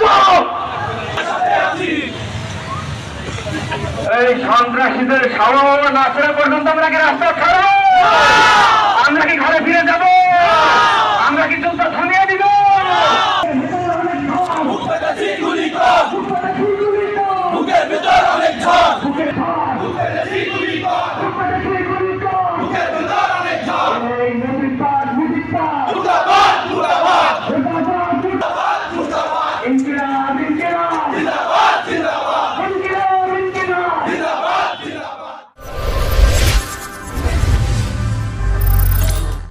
চোখ এই সন্ত্রাসীদের সামনে না ছেড়ে পর্যন্ত আমরা কি রাস্তা ছাড়বো? আমরা কি ঘরে ফিরে যাব? আমরা কি যুদ্ধ থামিয়ে দিব? বুকের ভিতর অনেক ঝড়।